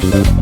그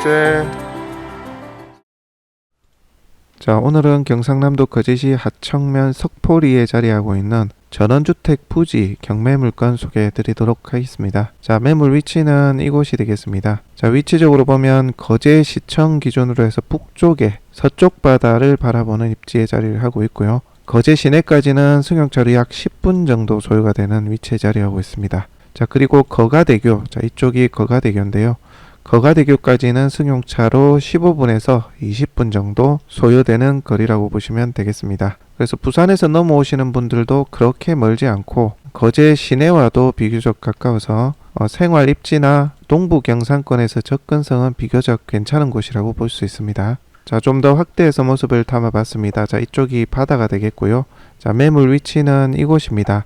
어, 현재 자 오늘은 경상남도 거제시 하청면 석포리에 자리하고 있는 전원주택 부지 경매 물건 소개해 드리도록 하겠습니다. 자 매물 위치는 이곳이 되겠습니다. 자 위치적으로 보면 거제시청 기준으로 해서 북쪽에 서쪽 바다를 바라보는 입지에 자리를 하고 있고요. 거제 시내까지는 승용차로 약 10분 정도 소요가 되는 위치에 자리하고 있습니다. 자, 그리고 거가대교. 자, 이쪽이 거가대교인데요. 거가대교까지는 승용차로 15분에서 20분 정도 소요되는 거리라고 보시면 되겠습니다. 그래서 부산에서 넘어오시는 분들도 그렇게 멀지 않고 거제 시내와도 비교적 가까워서 어, 생활 입지나 동부 경상권에서 접근성은 비교적 괜찮은 곳이라고 볼 수 있습니다. 자, 좀 더 확대해서 모습을 담아봤습니다. 자, 이쪽이 바다가 되겠고요. 자, 매물 위치는 이곳입니다.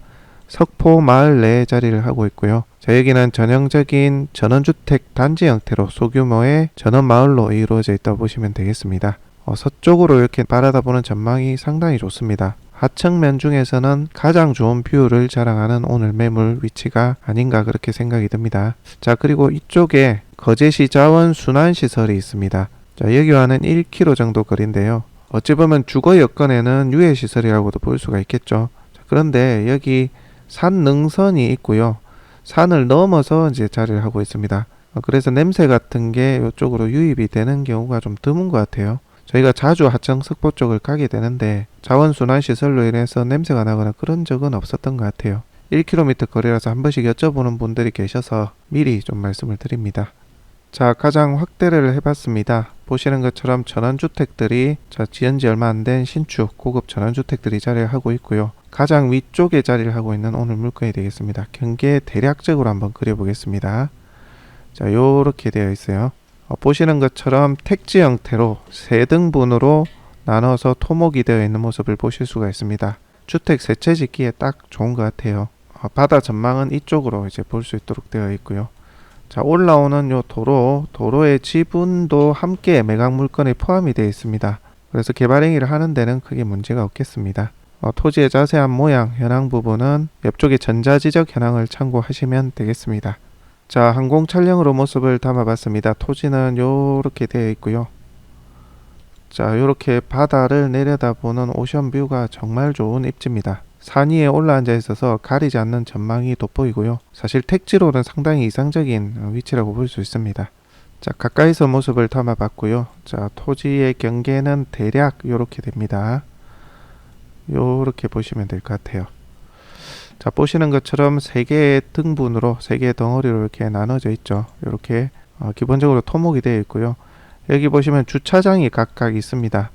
석포 마을 내에 자리를 하고 있고요. 자, 여기는 전형적인 전원주택 단지 형태로 소규모의 전원 마을로 이루어져 있다고 보시면 되겠습니다. 어, 서쪽으로 이렇게 바라다보는 전망이 상당히 좋습니다. 하층면 중에서는 가장 좋은 뷰를 자랑하는 오늘 매물 위치가 아닌가 그렇게 생각이 듭니다. 자, 그리고 이쪽에 거제시 자원 순환 시설이 있습니다. 자, 여기와는 1km 정도 거리인데요. 어찌 보면 주거 여건에는 유해 시설이라고도 볼 수가 있겠죠. 자, 그런데 여기 산 능선이 있고요. 산을 넘어서 이제 자리를 하고 있습니다. 어, 그래서 냄새 같은 게 이쪽으로 유입이 되는 경우가 좀 드문 것 같아요. 저희가 자주 하청 석포 쪽을 가게 되는데 자원순환 시설로 인해서 냄새가 나거나 그런 적은 없었던 것 같아요. 1km 거리라서 한 번씩 여쭤보는 분들이 계셔서 미리 좀 말씀을 드립니다. 자, 가장 확대를 해봤습니다. 보시는 것처럼 전원주택들이 자, 지은 지 얼마 안 된 신축 고급 전원주택들이 자리를 하고 있고요. 가장 위쪽에 자리를 하고 있는 오늘 물건이 되겠습니다. 경계 대략적으로 한번 그려보겠습니다. 자, 요렇게 되어 있어요. 어, 보시는 것처럼 택지 형태로 세 등분으로 나눠서 토목이 되어 있는 모습을 보실 수가 있습니다. 주택 세채 짓기에 딱 좋은 것 같아요. 어, 바다 전망은 이쪽으로 이제 볼 수 있도록 되어 있고요. 자 올라오는 요 도로 도로의 지분도 함께 매각 물건에 포함이 되어 있습니다. 그래서 개발 행위를 하는 데는 크게 문제가 없겠습니다. 어, 토지의 자세한 모양, 현황 부분은 옆쪽의 전자지적 현황을 참고하시면 되겠습니다. 자 항공 촬영으로 모습을 담아봤습니다. 토지는 요렇게 되어 있고요. 자 요렇게 바다를 내려다보는 오션뷰가 정말 좋은 입지입니다. 산 위에 올라앉아 있어서 가리지 않는 전망이 돋보이고요. 사실 택지로는 상당히 이상적인 어, 위치라고 볼 수 있습니다. 자, 가까이서 모습을 담아봤고요. 자, 토지의 경계는 대략 이렇게 됩니다. 요렇게 보시면 될 것 같아요. 자, 보시는 것처럼 세 개의 등분으로 세 개의 덩어리로 이렇게 나눠져 있죠. 이렇게 어, 기본적으로 토목이 되어 있고요. 여기 보시면 주차장이 각각 있습니다.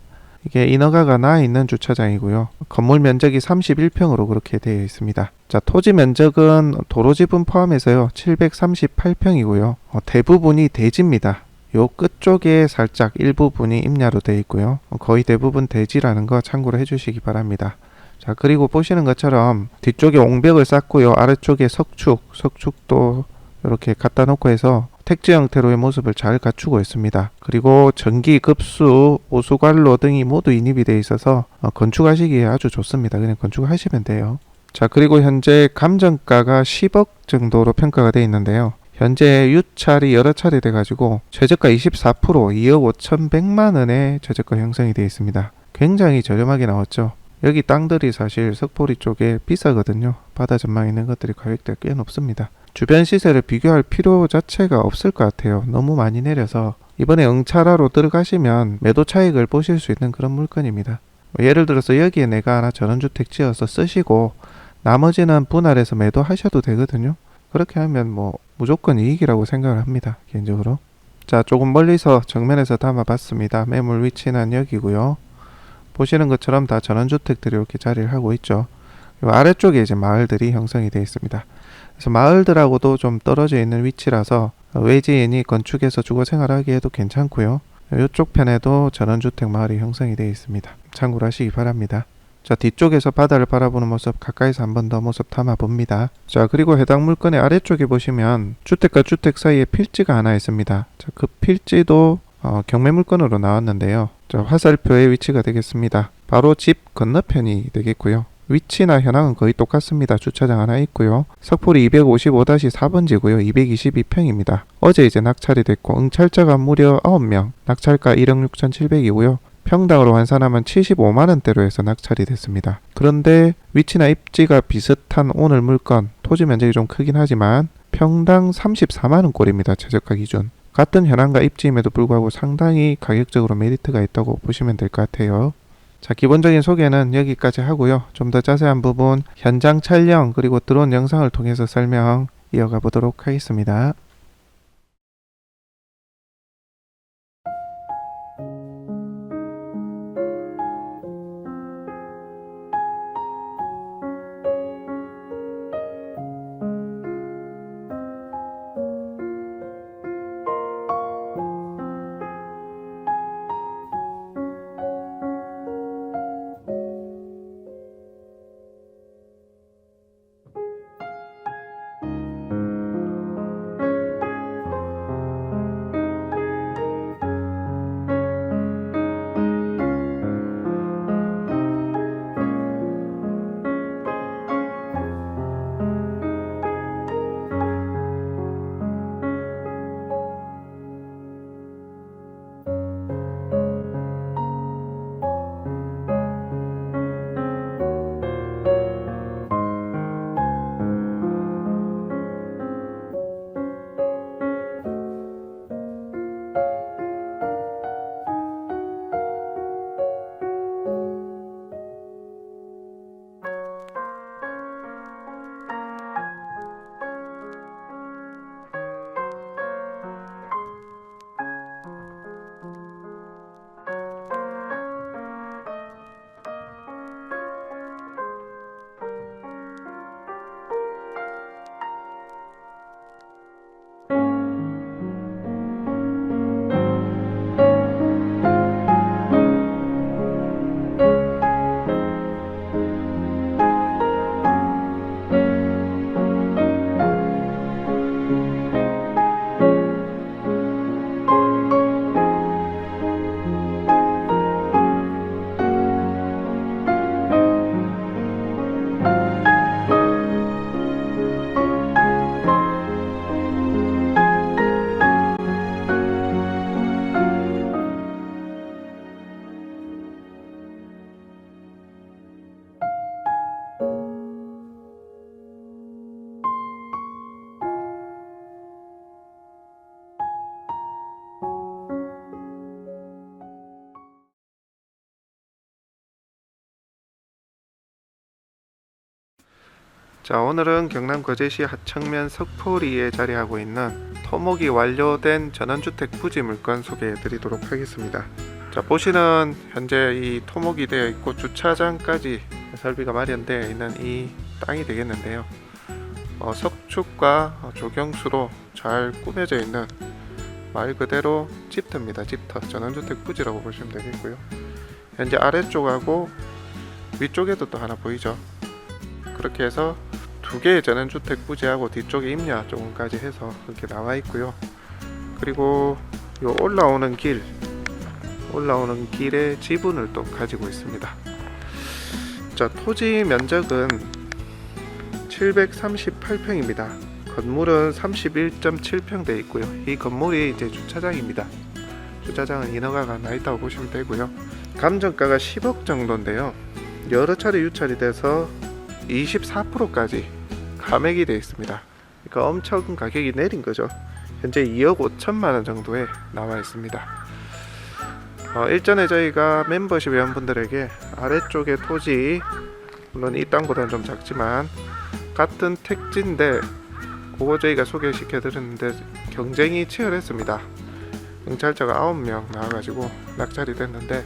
이게 인허가가 나 있는 주차장이고요. 건물 면적이 31평으로 그렇게 되어 있습니다. 자, 토지 면적은 도로 지분 포함해서요. 738평이고요. 어, 대부분이 대지입니다. 요 끝쪽에 살짝 일부분이 임야로 되어 있고요. 어, 거의 대부분 대지라는 거 참고로 해주시기 바랍니다. 자, 그리고 보시는 것처럼 뒤쪽에 옹벽을 쌓고요. 아래쪽에 석축, 석축도 이렇게 갖다 놓고 해서 택지 형태로의 모습을 잘 갖추고 있습니다. 그리고 전기, 급수, 오수관로 등이 모두 인입이 되어 있어서 어, 건축하시기에 아주 좋습니다. 그냥 건축하시면 돼요. 자, 그리고 현재 감정가가 10억 정도로 평가가 되어 있는데요. 현재 유찰이 여러 차례 돼가지고 최저가 24% 2억 5천 100만 원의 최저가 형성이 되어 있습니다. 굉장히 저렴하게 나왔죠. 여기 땅들이 사실 석포리 쪽에 비싸거든요. 바다 전망 있는 것들이 가격대가 꽤 높습니다. 주변 시세를 비교할 필요 자체가 없을 것 같아요. 너무 많이 내려서 이번에 응찰하러 들어가시면 매도 차익을 보실 수 있는 그런 물건입니다. 뭐 예를 들어서 여기에 내가 하나 전원주택 지어서 쓰시고 나머지는 분할해서 매도하셔도 되거든요. 그렇게 하면 뭐 무조건 이익이라고 생각을 합니다. 개인적으로. 자, 조금 멀리서 정면에서 담아봤습니다. 매물 위치는 여기고요. 보시는 것처럼 다 전원주택들이 이렇게 자리를 하고 있죠. 요 아래쪽에 이제 마을들이 형성이 되어 있습니다. 그래서 마을들하고도 좀 떨어져 있는 위치라서 외지인이 건축해서 주거 생활하기에도 괜찮고요. 이쪽 편에도 전원주택 마을이 형성이 되어 있습니다. 참고로 하시기 바랍니다. 자 뒤쪽에서 바다를 바라보는 모습 가까이서 한 번 더 모습 담아 봅니다. 자 그리고 해당 물건의 아래쪽에 보시면 주택과 주택 사이에 필지가 하나 있습니다. 자 그 필지도 어, 경매 물건으로 나왔는데요. 자 화살표의 위치가 되겠습니다. 바로 집 건너편이 되겠고요. 위치나 현황은 거의 똑같습니다. 주차장 하나 있고요. 석포리 255-4번지고요. 222평입니다. 어제 이제 낙찰이 됐고 응찰자가 무려 9명, 낙찰가 1억 6,700이고요. 평당으로 환산하면 75만 원대로 해서 낙찰이 됐습니다. 그런데 위치나 입지가 비슷한 오늘 물건 토지 면적이 좀 크긴 하지만 평당 34만 원 꼴입니다. 최저가 기준. 같은 현황과 입지임에도 불구하고 상당히 가격적으로 메리트가 있다고 보시면 될 것 같아요. 자, 기본적인 소개는 여기까지 하고요. 좀 더 자세한 부분 현장 촬영 그리고 드론 영상을 통해서 설명 이어가 보도록 하겠습니다. 자 오늘은 경남 거제시 하청면 석포리에 자리하고 있는 토목이 완료된 전원주택 부지 물건 소개해 드리도록 하겠습니다. 자 보시는 현재 이 토목이 되어 있고 주차장까지 설비가 마련되어 있는 이 땅이 되겠는데요. 어, 석축과 어, 조경수로 잘 꾸며져 있는 말 그대로 집터입니다. 집터 전원주택 부지라고 보시면 되겠고요. 현재 아래쪽하고 위쪽에도 또 하나 보이죠? 그렇게 해서 두 개의 전원주택 부지하고 뒤쪽에 임야 조금까지 해서 그렇게 나와 있고요. 그리고 요 올라오는 길, 올라오는 길의 지분을 또 가지고 있습니다. 자, 토지 면적은 738평입니다. 건물은 31.7평 돼 있고요. 이 건물이 이제 주차장입니다. 주차장은 인허가가 나 있다고 보시면 되고요. 감정가가 10억 정도인데요. 여러 차례 유찰이 돼서 24%까지 감액이 되어 있습니다. 그러니까 엄청 가격이 내린 거죠. 현재 2억 5천만 원 정도에 나와 있습니다. 어, 일전에 저희가 멤버십 회원분들에게 아래쪽에 토지 물론 이 땅보다는 좀 작지만 같은 택지인데 그거 저희가 소개시켜 드렸는데 경쟁이 치열했습니다. 경찰자가 9명 나와가지고 낙찰이 됐는데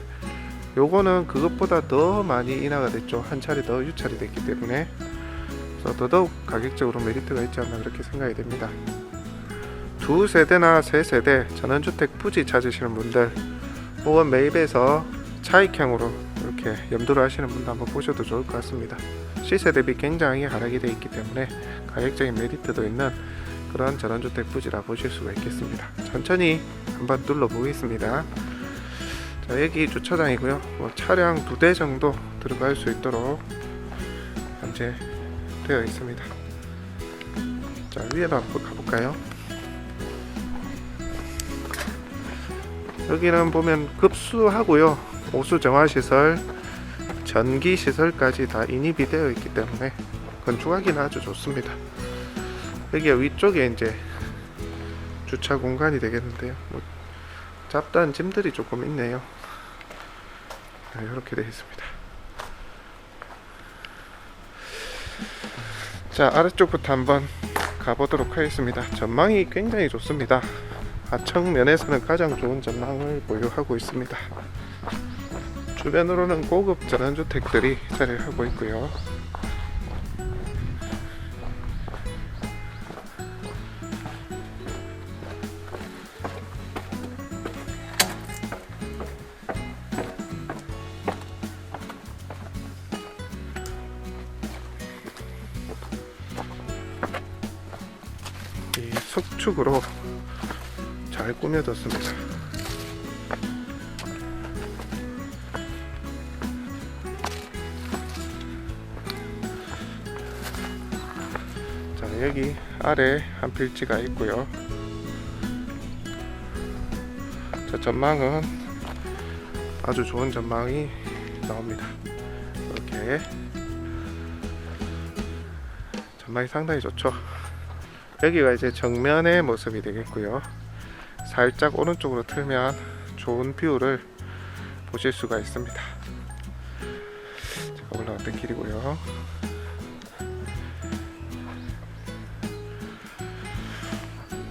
요거는 그것보다 더 많이 인하가 됐죠. 한 차례 더 유찰이 됐기 때문에 그래서 더더욱 가격적으로 메리트가 있지 않나 그렇게 생각이 됩니다. 두 세대나 세 세대 전원주택 부지 찾으시는 분들 혹은 매입에서 차익형으로 이렇게 염두를 하시는 분도 한번 보셔도 좋을 것 같습니다. 시세 대비 굉장히 하락이 되어 있기 때문에 가격적인 메리트도 있는 그런 전원주택 부지라 보실 수가 있겠습니다. 천천히 한번 둘러보겠습니다. 자 여기 주차장이고요. 뭐 차량 두 대 정도 들어갈 수 있도록 현재 되어 있습니다. 자 위에로 한번 가볼까요? 여기는 보면 급수하고요, 오수 정화 시설, 전기 시설까지 다 인입이 되어 있기 때문에 건축하기는 아주 좋습니다. 여기가 위쪽에 이제 주차 공간이 되겠는데요. 뭐 잡다한 짐들이 조금 있네요. 네, 이렇게 되어 있습니다. 자 아래쪽부터 한번 가보도록 하겠습니다. 전망이 굉장히 좋습니다. 하청면에서는 가장 좋은 전망을 보유하고 있습니다. 주변으로는 고급 전원주택들이 자리를 하고 있고요. 석축으로 잘 꾸며뒀습니다. 자, 여기 아래 한 필지가 있고요. 자, 전망은 아주 좋은 전망이 나옵니다. 이렇게 전망이 상당히 좋죠. 여기가 이제 정면의 모습이 되겠고요. 살짝 오른쪽으로 틀면 좋은 뷰를 보실 수가 있습니다. 제가 올라왔던 길이고요.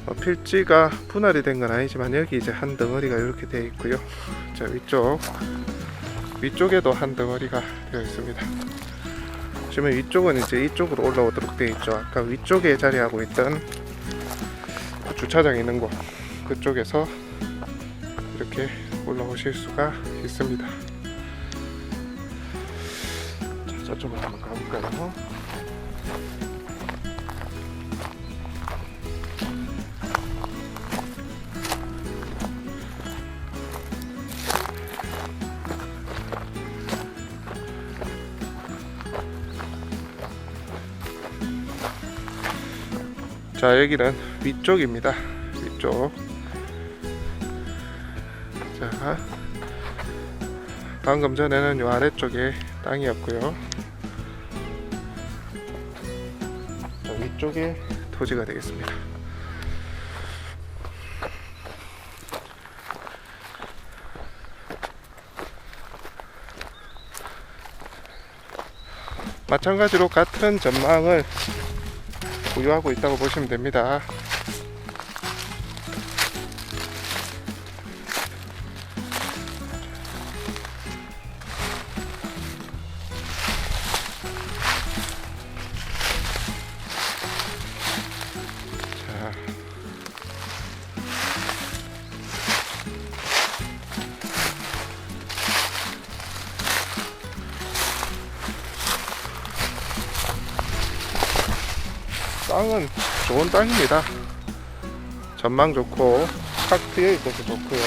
어, 필지가 분할이 된 건 아니지만 여기 이제 한 덩어리가 이렇게 되어 있고요. 자 위쪽 위쪽에도 한 덩어리가 되어 있습니다. 보시면 위쪽은 이제 이쪽으로 올라오도록 되어 있죠. 아까 위쪽에 자리하고 있던 그 주차장 있는 곳 그쪽에서 이렇게 올라오실 수가 있습니다. 자, 저쪽으로 한번 가볼까요? 자 여기는 위쪽입니다. 위쪽. 자 방금 전에는 요 아래쪽에 땅이었고요. 자 위쪽에 토지가 되겠습니다. 마찬가지로 같은 전망을 보유하고 있다고 보시면 됩니다. 땅은 좋은 땅입니다. 전망 좋고 탁 트여 있어서 좋고요.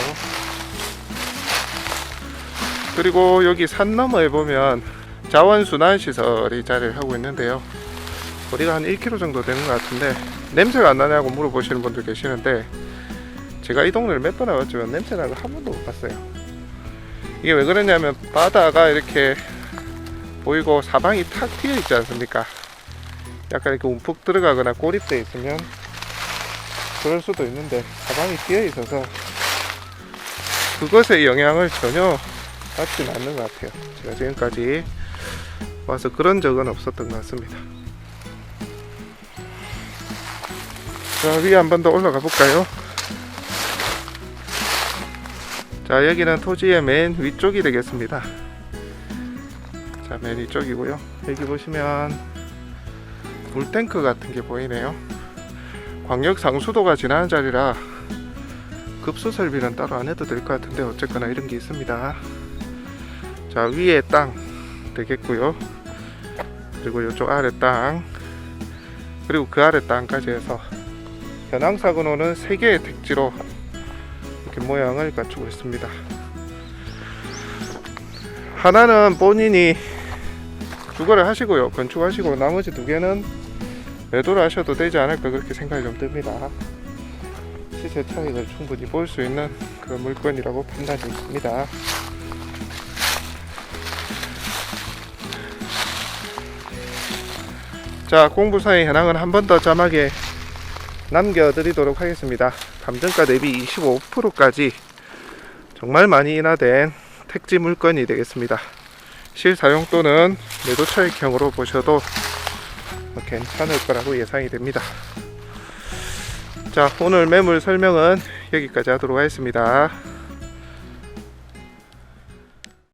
그리고 여기 산 너머에 보면 자원순환 시설이 자리를 하고 있는데요. 거리가 한 1km 정도 되는 것 같은데 냄새가 안 나냐고 물어보시는 분들 계시는데 제가 이 동네를 몇 번 와봤지만 냄새 나는 거한 번도 못 봤어요. 이게 왜 그러냐면 바다가 이렇게 보이고 사방이 탁 트여 있지 않습니까? 약간 이렇게 움푹 들어가거나 고립되어 있으면 그럴 수도 있는데 사방이 트여 있어서 그것의 영향을 전혀 받지는 않는 것 같아요. 제가 지금까지 와서 그런 적은 없었던 것 같습니다. 자, 위에 한 번 더 올라가 볼까요? 자, 여기는 토지의 맨 위쪽이 되겠습니다. 자, 맨 위쪽이고요. 여기 보시면 물탱크 같은 게 보이네요. 광역 상수도가 지나는 자리라 급수 설비는 따로 안 해도 될 것 같은데 어쨌거나 이런 게 있습니다. 자, 위에 땅 되겠고요. 그리고 이쪽 아래 땅 그리고 그 아래 땅까지 해서 현황사근호는 3개의 택지로 이렇게 모양을 갖추고 있습니다. 하나는 본인이 주거를 하시고요. 건축하시고 나머지 두 개는 매도를 하셔도 되지 않을까 그렇게 생각이 좀 듭니다. 시세 차익을 충분히 볼 수 있는 그런 물건이라고 판단이 있습니다. 자, 공부사의 현황은 한 번 더 자막에 남겨드리도록 하겠습니다. 감정가 대비 25%까지 정말 많이 인하된 택지 물건이 되겠습니다. 실사용 또는 매도 차익형으로 보셔도 뭐 괜찮을 거라고 예상이 됩니다. 자, 오늘 매물 설명은 여기까지 하도록 하겠습니다.